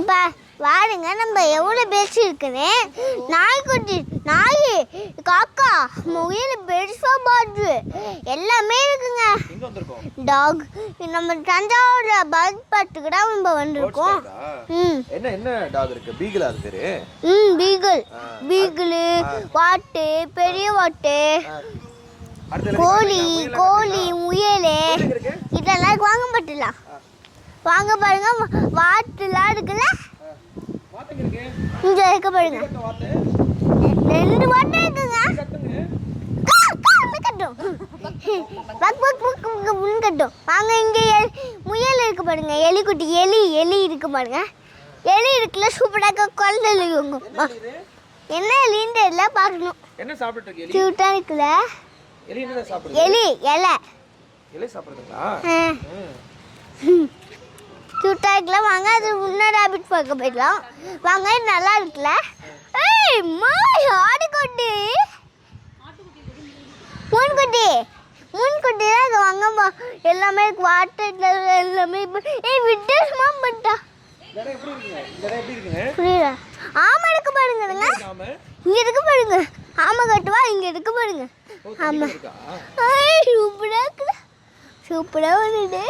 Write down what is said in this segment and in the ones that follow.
இங்க பா வாருங்க நம்ம எவ்வளோ பேசியிருக்குன்னு நாய்க்குட்டி நாய் காக்கா முயல் பெருசா பாட்டு எல்லாமே இருக்குங்க. டாக் நம்ம தஞ்சாவூர் பர்த் பார்த்துக்கு தான் நம்ம வந்திருக்கோம். ம். என்ன என்ன டாக் இருக்கு? பீகிளா பேரு? ம் பீகிள். பீகிளு வாட்டு பெரிய வாட்டு. கோழி கோழி முயல். இருக்கு? இதெல்லாம் வாங்க மாட்டலாம் வாங்க பாருங்க வாத்துலாம் இருக்குல்ல? இங்க இருக்க பாருங்க. ரெண்டு வாட்டு இருக்குங்க. கட்டும். வாங்க இங்க முயல் இருக்கு பாருங்க. எலிக்குட்டி எலி எலி இருக்கு பாருங்க. எலி இருக்குல்ல சூப்பராக குழந்தை என்ன எலின்னு தெரியல பார்க்கணும். என்ன சாப்பிட்டு கியூட்டா இருக்குல்ல? எலி எலி இலை. எலி சாப்பிடுதுங்களா? ஆ ம். கியூட்டா இருக்குல்ல வாங்க அது முன்னாடி ரேபிட் பார்க்க போயிடலாம். வாங்க இது நல்லா இருக்குல்ல? ஏய் மாய் ஆடுக்குட்டி மூன்குட்டி மூன்குட்டி தான் இருக்கு வாங்க பா- எல்லாமே வாட்டர் எல்லாமே ஏய் வித்தியாசமா பண்ணிட்டா புரியல ஆமா இருக்கு பாருங்க இங்க இருக்கு பாருங்க. ஆமா கட்டுவா இங்க இருக்கு பாருங்க. ஆமா. சூப்பரா இருக்குல்ல சூப்பரா வருது.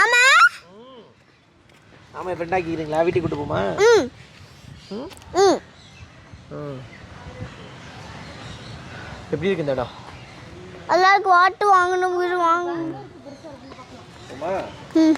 ஆமா. ஆமா ஃப்ரெண்ட் ஆக்கிக்கிறீங்களா வீட்டுக்கு கூட்டு போமா? ம். ம்? ம். ம். எப்படி இருக்கு இந்த இடம்? எல்லாருக்கும் வாட்டு வாங்கணும் வீடு வாங்கணும். ம்.